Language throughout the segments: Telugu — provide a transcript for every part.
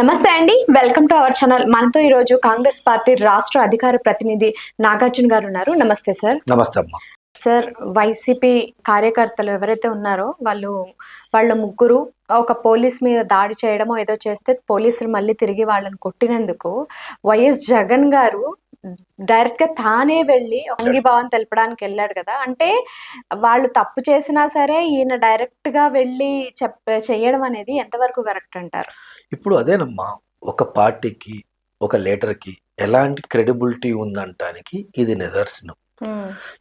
నమస్తే అండి. Welcome to our channel. మనతో ఈరోజు కాంగ్రెస్ పార్టీ రాష్ట్ర అధికార ప్రతినిధి నాగార్జున గారు ఉన్నారు. నమస్తే సార్. నమస్తే అమ్మా. సార్ వైసీపీ కార్యకర్తలు ఎవరైతే ఉన్నారో వాళ్ళు వాళ్ళ ముగ్గురు ఒక పోలీస్ మీద దాడి చేయడమో ఏదో చేస్తే పోలీసులు మళ్ళీ తిరిగి వాళ్ళని కొట్టినందుకు వైఎస్ జగన్ గారు డైరెక్ట్గా తానే వెళ్ళి అంగీభావం తెలపడానికి వెళ్ళాడు కదా. అంటే వాళ్ళు తప్పు చేసినా సరే ఈయన డైరెక్ట్గా వెళ్ళి చెప్ చేయడం అనేది ఎంతవరకు కరెక్ట్ అంటారు? ఇప్పుడు అదేనమ్మా ఒక పార్టీకి ఒక లీడర్కి ఎలాంటి క్రెడిబిలిటీ ఉందంటానికి ఇది నిదర్శనం.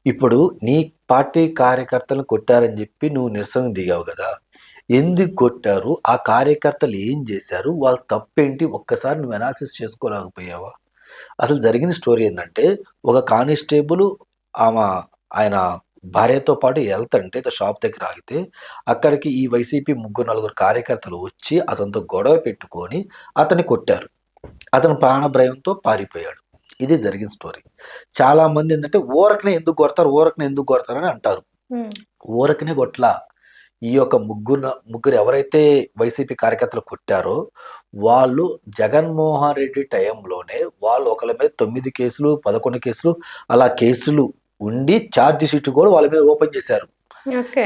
ఇప్పుడు నీ పార్టీ కార్యకర్తలను కొట్టారని చెప్పి నువ్వు నిరసన దిగావు కదా. ఎందుకు కొట్టారు? ఆ కార్యకర్తలు ఏం చేశారు? వాళ్ళ తప్పేంటి? ఒక్కసారి నువ్వు అనాలిసిస్ చేసుకోలేకపోయావా? అసలు జరిగిన స్టోరీ ఏంటంటే ఒక కానిస్టేబుల్ ఆమె ఆయన భార్యతో పాటు వెళ్తుంటే షాప్ దగ్గర ఆగితే అక్కడికి ఈ వైసీపీ ముగ్గురు నలుగురు కార్యకర్తలు వచ్చి అతనితో గొడవ పెట్టుకొని అతన్ని కొట్టారు. అతను ప్రాణభయంతో పారిపోయాడు. ఇది జరిగిన స్టోరీ. చాలా మంది ఏంటంటే ఊరకనే ఎందుకు కొడతారు ఊరకనే ఎందుకు కొడతారు అని అంటారు. ఊరకనే కొట్ల. ఈ యొక్క ముగ్గురు ముగ్గురు ఎవరైతే వైసీపీ కార్యకర్తలు కొట్టారో వాళ్ళు జగన్మోహన్ రెడ్డి టైంలోనే వాళ్ళు ఒకళ్ళ మీద తొమ్మిది కేసులు పదకొండు కేసులు అలా కేసులు ఉండి ఛార్జ్ షీట్ కూడా వాళ్ళ మీద ఓపెన్ చేశారు.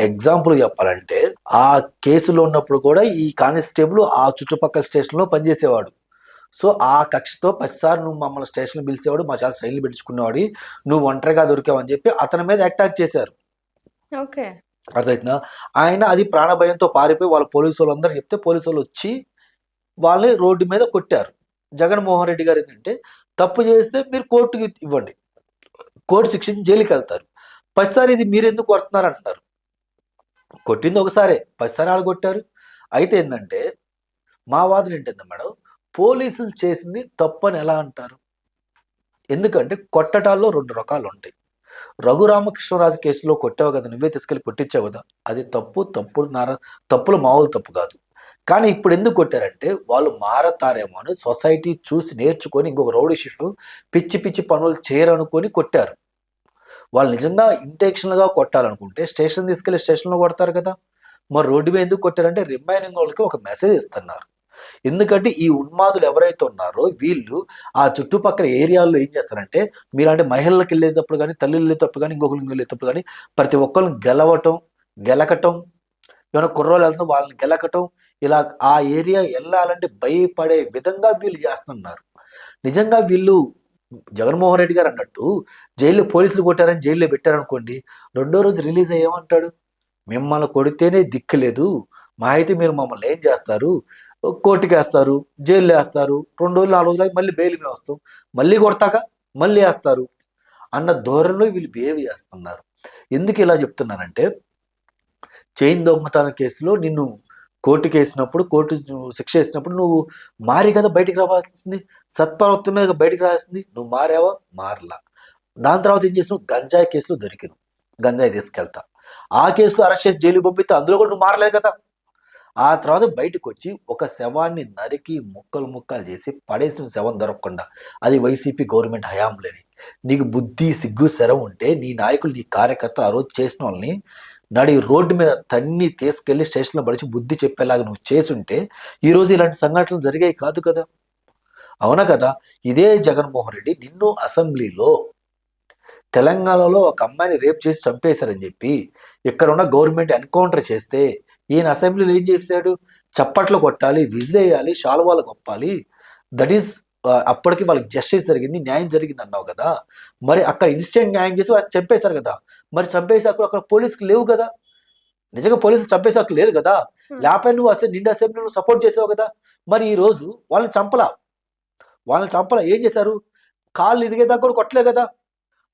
ఎగ్జాంపుల్ చెప్పాలంటే ఆ కేసులో ఉన్నప్పుడు కూడా ఈ కానిస్టేబుల్ ఆ చుట్టుపక్కల స్టేషన్లో పనిచేసేవాడు. సో ఆ కక్షతో పదిసారి నువ్వు మమ్మల్ని స్టేషన్ పిలిచేవాడు మా చాలా శైలి పెట్టుకునేవాడు నువ్వు ఒంటరిగా దొరికావు అని చెప్పి అతని మీద అటాక్ చేశారు. ఓకే. అర్థమవుతుందా ఆయన అది ప్రాణభయంతో పారిపోయి వాళ్ళ పోలీసు వాళ్ళందరూ చెప్తే పోలీసు వాళ్ళు వచ్చి వాళ్ళని రోడ్డు మీద కొట్టారు. జగన్మోహన్ రెడ్డి గారు ఏంటంటే తప్పు చేస్తే మీరు కోర్టుకి ఇవ్వండి. కోర్టు శిక్షించి జైలుకి వెళ్తారు. పదిసారి ఇది మీరు ఎందుకు కొడుతున్నారు అంటున్నారు కొట్టింది ఒకసారే. పదిసారి వాళ్ళు కొట్టారు. అయితే ఏంటంటే మా వాదన ఏంటంటే మేడం పోలీసులు చేసింది తప్పు అని ఎలా అంటారు? ఎందుకంటే కొట్టటాల్లో రెండు రకాలు ఉంటాయి రఘురామకృష్ణరాజు కేసులో కొట్టావు కదా నువ్వే తీసుకెళ్ళి కొట్టించావు కదా. అది తప్పు తప్పుడు నార తప్పులు మామూలు తప్పు కాదు. కానీ ఇప్పుడు ఎందుకు కొట్టారంటే వాళ్ళు మారతారేమో అని సొసైటీ చూసి నేర్చుకొని ఇంకొక రౌడీ షీట్లు పిచ్చి పిచ్చి పనులు చేయరనుకొని కొట్టారు. వాళ్ళు నిజంగా ఇంటెన్షనల్గా కొట్టాలనుకుంటే స్టేషన్ తీసుకెళ్ళి స్టేషన్లో కొడతారు కదా. మరి రోడ్డు మీద ఎందుకు కొట్టారంటే రిమైనింగ్ వాళ్ళకి ఒక మెసేజ్ ఇస్తున్నారు. ఎందుకంటే ఈ ఉన్మాదులు ఎవరైతే ఉన్నారో వీళ్ళు ఆ చుట్టుపక్కల ఏరియాల్లో ఏం చేస్తారంటే మీరంటే మహిళలకు వెళ్ళేటప్పుడు కానీ తల్లి వెళ్ళేటప్పుడు కానీ ఇంకొకరికి వెళ్ళేటప్పుడు కానీ ప్రతి ఒక్కరిని గెలవటం గెలకటం ఏమైనా కుర్రోళ్ళు వెళ్తాం వాళ్ళని గెలకటం ఇలా ఆ ఏరియా వెళ్ళాలంటే భయపడే విధంగా వీళ్ళు చేస్తున్నారు. నిజంగా వీళ్ళు జగన్మోహన్ రెడ్డి గారు అన్నట్టు జైల్లో పోలీసులు కొట్టారని జైల్లో పెట్టారనుకోండి రెండో రోజు రిలీజ్ అయ్యేమంటాడు? మిమ్మల్ని కొడితేనే దిక్కు లేదు. మా అయితే మీరు మమ్మల్ని ఏం చేస్తారు? కోర్టుకి వేస్తారు జైలు వేస్తారు రెండు రోజులు నాలుగు రోజులు మళ్ళీ బెయిల్ మీద వస్తాం మళ్ళీ కొడతాక మళ్ళీ వేస్తారు అన్న ధోరణిలో వీళ్ళు బిహేవ్ చేస్తున్నారు. ఎందుకు ఇలా చెప్తున్నానంటే చైన్ దొంగతనం కేసులో నిన్ను కోర్టుకి వేసినప్పుడు కోర్టు శిక్ష వేసినప్పుడు నువ్వు మారి కదా బయటికి రావాల్సింది సత్ప్రవర్తన మీద బయటికి రావాల్సింది నువ్వు మారావా? మారలా. దాని తర్వాత ఏం చేసినావు? గంజాయి కేసులో దొరికిను గంజాయి తీసుకెళ్తా. ఆ కేసులో అరెస్ట్ చేసి జైలు పంపిస్తే అందులో కూడా నువ్వు మారలేదు కదా. ఆ తర్వాత బయటకు వచ్చి ఒక శవాన్ని నరికి ముక్కలు ముక్కలు చేసి పడేసిన శవం దొరకకుండా అది వైసీపీ గవర్నమెంట్ హయాంలేని. నీకు బుద్ధి సిగ్గు శరం ఉంటే నీ నాయకులు నీ కార్యకర్త ఆ రోజు చేసిన వాళ్ళని నడి రోడ్డు మీద తన్ని తీసుకెళ్ళి స్టేషన్లో పడిచి బుద్ధి చెప్పేలాగా నువ్వు చేసుంటే ఈరోజు ఇలాంటి సంఘటనలు జరిగాయి కాదు కదా? అవునా కదా? ఇదే జగన్మోహన్ రెడ్డి నిన్ను అసెంబ్లీలో తెలంగాణలో ఒక అమ్మాయిని రేప్ చేసి చంపేశారని చెప్పి ఇక్కడ ఉన్న గవర్నమెంట్ ఎన్కౌంటర్ చేస్తే ఈయన అసెంబ్లీలో ఏం చేశాడు? చప్పట్లు కొట్టాలి విజిలేయాలి శాలువాలు కొప్పాలి. దట్ ఈస్ అప్పటికి వాళ్ళకి జస్టిస్ జరిగింది న్యాయం జరిగింది అన్నావు కదా. మరి అక్కడ ఇన్స్టెంట్ న్యాయం చేసి వాళ్ళని చంపేశారు కదా. మరి చంపేసాక అక్కడ పోలీసులు లేవు కదా. నిజంగా పోలీసులు చంపేసాక లేదు కదా. లేకపోతే నువ్వు అసలు నిండు అసెంబ్లీలో సపోర్ట్ చేసావు కదా. మరి ఈ రోజు వాళ్ళని చంపలా? వాళ్ళని చంపలా? ఏం చేశారు? కాళ్ళు ఇరిగేదాకా కూడా కొట్టలే కదా.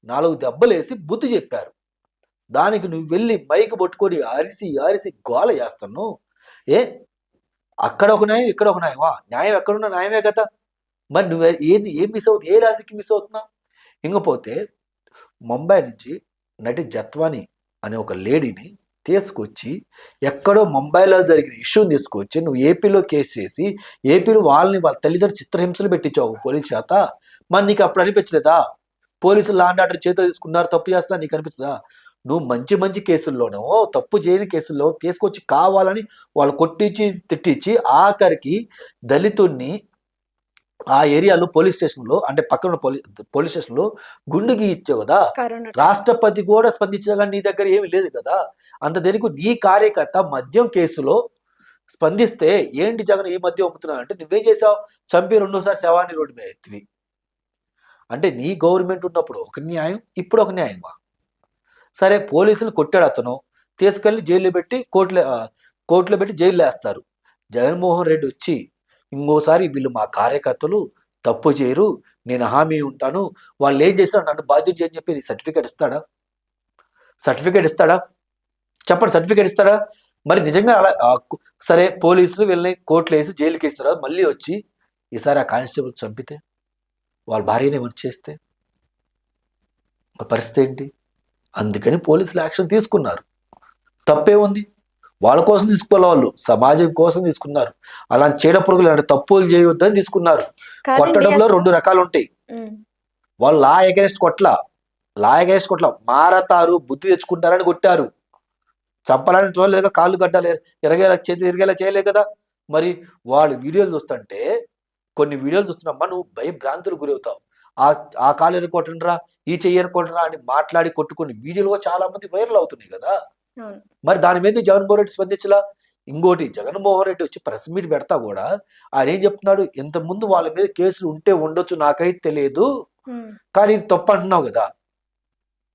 నాలుగు దెబ్బలేసి బుద్ధి చెప్పారు. దానికి నువ్వు వెళ్ళి మైక్ పట్టుకొని అరిసి అరిసి గోల చేస్తాను ఏ? అక్కడ ఒక న్యాయం ఇక్కడ ఒక న్యాయమా? న్యాయం ఎక్కడున్న న్యాయమే కదా. మరి నువ్వు ఏంది? ఏం మిస్ అవుతుంది? ఏ రాజుకి మిస్ అవుతున్నావు ఇంకపోతే ముంబై నుంచి నటి జత్వాని అనే ఒక లేడీని తీసుకొచ్చి ఎక్కడో ముంబైలో జరిగిన ఇష్యూని తీసుకొచ్చి నువ్వు ఏపీలో కేసు చేసి ఏపీలో వాళ్ళని వాళ్ళ తల్లిదండ్రులు చిత్రహింసలు పెట్టించావు పోలీస్ చేత. మరి నీకు అప్పుడు అనిపించలేదా? పోలీసులు లాండ్ ఆర్డర్ చేతిలో తీసుకున్నారు తప్పు చేస్తా నీకు అనిపించదా? నువ్వు మంచి మంచి కేసుల్లోనో తప్పు చేయని కేసుల్లో తీసుకొచ్చి కావాలని వాళ్ళు కొట్టించి తిట్టించి ఆఖరికి దళితుణ్ణి ఆ ఏరియాలో పోలీస్ స్టేషన్లో అంటే పక్కన పోలీస్ పోలీస్ స్టేషన్లో గుండుకి ఇచ్చావు కదా? రాష్ట్రపతి కూడా స్పందించగా నీ దగ్గర ఏమీ లేదు కదా? అంత దేనికి నీ కార్యకర్త మద్యం కేసులో స్పందిస్తే ఏంటి జగన్ ఈ మధ్య అమ్ముతున్నావు అంటే నువ్వేం చేసావు? చంపి రెండోసారి శవాన్ని రోడ్డు మీద ఎత్తివి. అంటే నీ గవర్నమెంట్ ఉన్నప్పుడు ఒక న్యాయం ఇప్పుడు ఒక న్యాయమా? సరే పోలీసులు కొట్టాడు అతను. తీసుకెళ్ళి జైల్లో పెట్టి కోర్టులో కోర్టులో పెట్టి జైల్లో వేస్తారు. జగన్మోహన్ రెడ్డి వచ్చి ఇంకోసారి వీళ్ళు మా కార్యకర్తలు తప్పు చేయరు నేను హామీ ఉంటాను వాళ్ళు ఏం చేస్తాడు నన్ను బాధ్యత చేయని చెప్పి సర్టిఫికేట్ ఇస్తాడా? సర్టిఫికేట్ ఇస్తాడా? చెప్పండి సర్టిఫికేట్ ఇస్తాడా? మరి నిజంగా అలా సరే పోలీసులు వీళ్ళని కోర్టులో వేసి జైలుకి వేసిన తర్వాత మళ్ళీ వచ్చి ఈసారి ఆ కానిస్టేబుల్ చంపితే వాళ్ళ భార్యని వచ్చేస్తే చేస్తే పరిస్థితి ఏంటి? అందుకని పోలీసులు యాక్షన్ తీసుకున్నారు. తప్పే ఉంది. వాళ్ళ కోసం తీసుకోవాలి వాళ్ళు. సమాజం కోసం తీసుకున్నారు. అలా చీడ పురుగులు అంటే తప్పులు చేయవద్దని తీసుకున్నారు. కొట్టడంలో రెండు రకాలు ఉంటాయి వాళ్ళు లా ఎగరెస్ట్ కొట్ల. లా ఎగరెస్ట్ కొట్ల. మారతారు బుద్ధి తెచ్చుకుంటారని కొట్టారు. చంపాలని చూడలేదు కాళ్ళు గడ్డాలు ఎరగేలా చేతి తిరిగేలా చేయలేదు కదా. మరి వాడు వీడియోలు చూస్తుంటే కొన్ని వీడియోలు చూస్తున్నామ్మా నువ్వు భయభ్రాంతులు గురవుతావు. ఆ ఆ కాలు ఎరుకొట్టండిరా ఈ చెయ్యి ఎరుకొట్టరా అని మాట్లాడి కొట్టుకుని వీడియోలు చాలా మంది వైరల్ అవుతున్నాయి కదా. మరి దాని మీద జగన్మోహన్ రెడ్డి స్పందించలా? ఇంకోటి జగన్మోహన్ రెడ్డి వచ్చి ప్రెస్ మీట్ పెడతా కూడా ఆయన ఏం చెప్తున్నాడు? ఇంత ముందు వాళ్ళ మీద కేసులు ఉంటే ఉండొచ్చు నాకైతే తెలియదు. కానీ ఇది తప్పు అంటున్నావు కదా.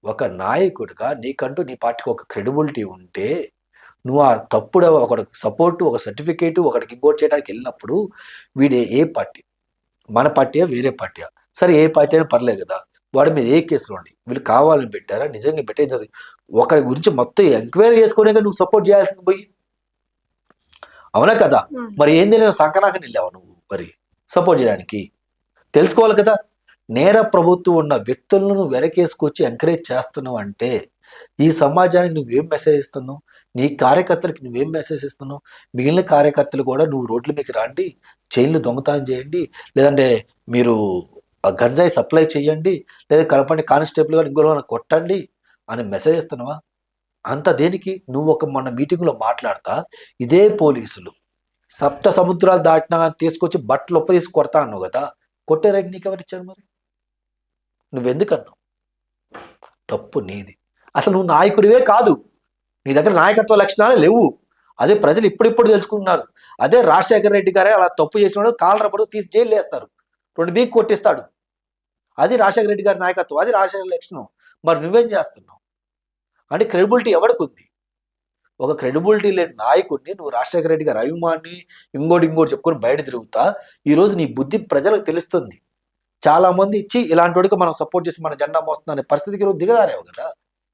ఒక నాయకుడిగా నీకంటూ నీ పార్టీకి ఒక క్రెడిబిలిటీ ఉంటే నువ్వు ఆ తప్పుడు ఒకడికి సపోర్ట్ ఒక సర్టిఫికేట్ ఒకడికి ఇంకోటి చేయడానికి వెళ్ళినప్పుడు వీడే ఏ పార్టీ? మన పార్టీయా వేరే పార్టీయా? సరే ఏ పార్టీ అయినా పర్లేదు కదా. వాడి మీద ఏ కేసులు ఉండి వీళ్ళు కావాలని పెట్టారా? నిజంగా పెట్టేది ఒకరి గురించి మొత్తం ఎంక్వైరీ చేసుకునే నువ్వు సపోర్ట్ చేయాల్సింది పోయి. అవునా కదా. మరి ఏంది నేను సంకనాకని వెళ్ళావు నువ్వు మరి? సపోర్ట్ చేయడానికి. తెలుసుకోవాలి కదా. నేర ప్రభుత్వం ఉన్న వ్యక్తులను నువ్వు వెనకేసుకొచ్చి ఎంకరేజ్ చేస్తున్నావు అంటే ఈ సమాజానికి నువ్వేం మెసేజ్ ఇస్తున్నావు? నీ కార్యకర్తలకు నువ్వేం మెసేజ్ ఇస్తున్నావు? మిగిలిన కార్యకర్తలు కూడా నువ్వు రోడ్ల మీకు రాండి చైన్లు దొంగతనం చేయండి లేదంటే మీరు గంజాయి సప్లై చేయండి లేదా కనపడి కానిస్టేబుల్ గారు ఇంకో కొట్టండి అని మెసేజ్ ఇస్తున్నావా? అంత దేనికి? నువ్వు ఒక మొన్న మీటింగ్లో మాట్లాడతా ఇదే పోలీసులు. సప్త సముద్రాలు దాటినా తీసుకొచ్చి బట్టలు ఒప్ప తీసి కొడతా అన్నావు కదా కొట్టే రైట్ నీకు ఎవరు ఇచ్చారు మరి? నువ్వెందుకు అన్నావు తప్పు నీది. అసలు నువ్వు నాయకుడివే కాదు. నీ దగ్గర నాయకత్వ లక్షణాలు లేవు. అదే ప్రజలు ఇప్పుడిప్పుడు తెలుసుకుంటున్నారు. అదే రాజశేఖర రెడ్డి గారే అలా తప్పు చేసినాడు కాలరపడు తీసి జైలు వేస్తారు రెండు బీక్ కొట్టిస్తాడు. అది రాజశేఖర రెడ్డి గారి నాయకత్వం అది రాజశేఖర లక్షణం మరి నువ్వేం చేస్తున్నావు? అంటే క్రెడిబిలిటీ ఎవరికి ఉంది? ఒక క్రెడిబిలిటీ లేని నాయకుడిని నువ్వు రాజశేఖర రెడ్డి గారి అభిమాన్ని ఇంకోటి ఇంకోటి చెప్పుకొని బయట తిరుగుతా ఈరోజు నీ బుద్ధి ప్రజలకు తెలుస్తుంది. చాలా మంది ఇచ్చి ఇలాంటి వాడికి మనం సపోర్ట్ చేసి మన జెండా మోస్తుందనే పరిస్థితికి నువ్వు దిగదారేవు కదా.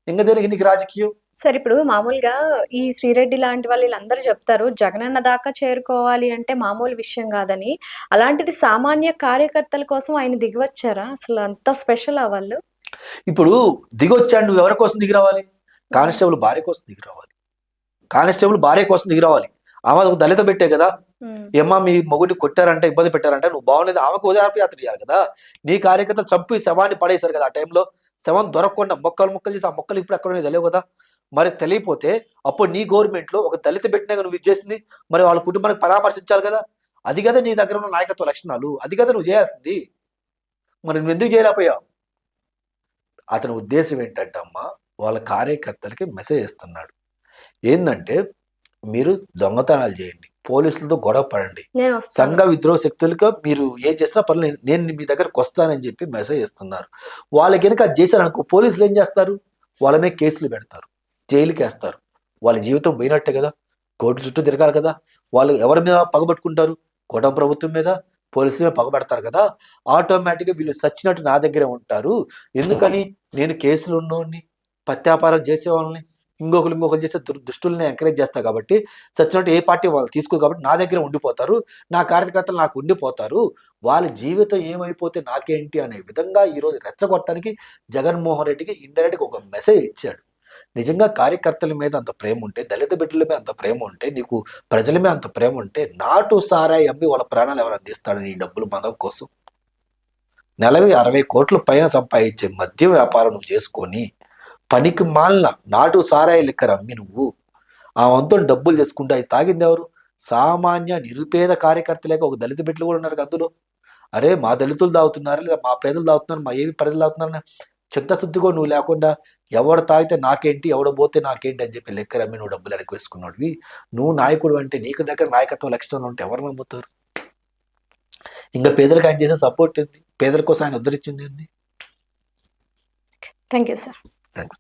ఇంకా దేనికి నీకు రాజకీయం? సరే ఇప్పుడు మామూలుగా ఈ శ్రీరెడ్డి లాంటి వాళ్ళు వీళ్ళందరూ చెప్తారు జగనన్న దాకా చేరుకోవాలి అంటే మామూలు విషయం కాదని. అలాంటిది సామాన్య కార్యకర్తల కోసం ఆయన దిగివచ్చారా? అసలు అంత స్పెషల్ ఆ వాళ్ళు? ఇప్పుడు దిగొచ్చాడు నువ్వు ఎవరి కోసం దిగి రావాలి కానిస్టేబుల్ భార్య కోసం దిగి రావాలి కానిస్టేబుల్ భార్య కోసం దిగి రావాలి ఆమె ఒక దళిత పెట్టే కదా. ఏమ్మా మీ మొగుడిని కొట్టారంటే ఇబ్బంది పెట్టారంటే నువ్వు బాగుండేది ఆమెకు ఉదాహరణ యాత్ర చేయాలి కదా. నీ కార్యకర్తలు చంపి శవాన్ని పడేశారు కదా ఆ టైంలో. శవం దొరకకుండా మొక్కలు మొక్కలు చేసి ఆ మొక్కలు ఇప్పుడు అక్కడ తెలియవు కదా. మరి తెలియపోతే అప్పుడు నీ గవర్నమెంట్లో ఒక దళిత పెట్టినా నువ్వు ఇది చేసింది. మరి వాళ్ళ కుటుంబానికి పరామర్శించాలి కదా. అది కదా నీ దగ్గర ఉన్న నాయకత్వ లక్షణాలు. అది కదా నువ్వు చేయాల్సింది. మరి నువ్వు ఎందుకు చేయలేకపోయావు? అతని ఉద్దేశం ఏంటంటే అమ్మా వాళ్ళ కార్యకర్తలకి మెసేజ్ ఇస్తున్నాడు ఏంటంటే మీరు దొంగతనాలు చేయండి. పోలీసులతో గొడవ పడండి. సంఘ విద్రోహ శక్తులుగా మీరు ఏం చేసినా పర్లేదు. నేను మీ దగ్గరకు వస్తానని చెప్పి మెసేజ్ ఇస్తున్నారు వాళ్ళకి కనుక అది చేశారనుకో పోలీసులు ఏం చేస్తారు? వాళ్ళ మీద కేసులు పెడతారు. జైలుకి వేస్తారు వాళ్ళ జీవితం పోయినట్టే కదా. కోర్టు చుట్టూ తిరగాలి కదా. వాళ్ళు ఎవరి మీద పగబట్టుకుంటారు? కూటమి ప్రభుత్వం మీద? పోలీసుల మీద పగబడతారు కదా. ఆటోమేటిక్గా వీళ్ళు సచ్చినట్టు నా దగ్గరే ఉంటారు. ఎందుకని? నేను కేసులు ఉన్నోడిని పత్యాపారం చేసేవాళ్ళని ఇంకొకరు ఇంకొకరు చేసే దుర్ దుష్టుల్ని ఎంకరేజ్ చేస్తా కాబట్టి సచ్చినట్టు ఏ పార్టీ వాళ్ళు తీసుకో కాబట్టి నా దగ్గర ఉండిపోతారు. నా కార్యకర్తలు నాకు ఉండిపోతారు. వాళ్ళ జీవితం ఏమైపోతే నాకేంటి అనే విధంగా ఈరోజు రెచ్చగొట్టడానికి జగన్మోహన్ రెడ్డికి ఇండైరెక్ట్గా ఒక మెసేజ్ ఇచ్చాడు. నిజంగా కార్యకర్తల మీద అంత ప్రేమ ఉంటే దళిత బిడ్డల మీద అంత ప్రేమ ఉంటే నీకు ప్రజల మీద అంత ప్రేమ ఉంటే నాటు సారాయి అమ్మి వాళ్ళ ప్రాణాలు ఎవరు అందిస్తాడు నీ డబ్బులు మదం కోసం? నెలవి అరవై కోట్ల పైన సంపాదించే మద్యం వ్యాపారం నువ్వు చేసుకొని పనికి మాలిన నాటు సారాయి లెక్కర అమ్మి నువ్వు ఆ వంతుని డబ్బులు తెచ్చుకుంటే అవి తాగింది ఎవరు? సామాన్య నిరుపేద కార్యకర్తలేక ఒక దళిత బిడ్డలు కూడా ఉన్నారు అందులో. అరే మా దళితులు తాగుతున్నారు లేదా మా పేదలు తాగుతున్నారు? మా ఏవి ప్రజలు తాగుతున్నారు? చిత్తశుద్ధి నువ్వు లేకుండా ఎవడు తాగితే నాకేంటి ఎవడ పోతే నాకేంటి అని చెప్పి లెక్క రమ్మి నువ్వు డబ్బులు అడిగి వేసుకున్నాడువి. నువ్వు నాయకుడు అంటే నీకు దగ్గర నాయకత్వ లక్షణాలు ఉంటే ఎవరు నమ్ముతారు? ఇంకా పేదలకు ఆయన చేసే సపోర్ట్ ఏంది? పేదల కోసం ఆయన ఉద్ధరించింది ఏంది? Thank you sir thanks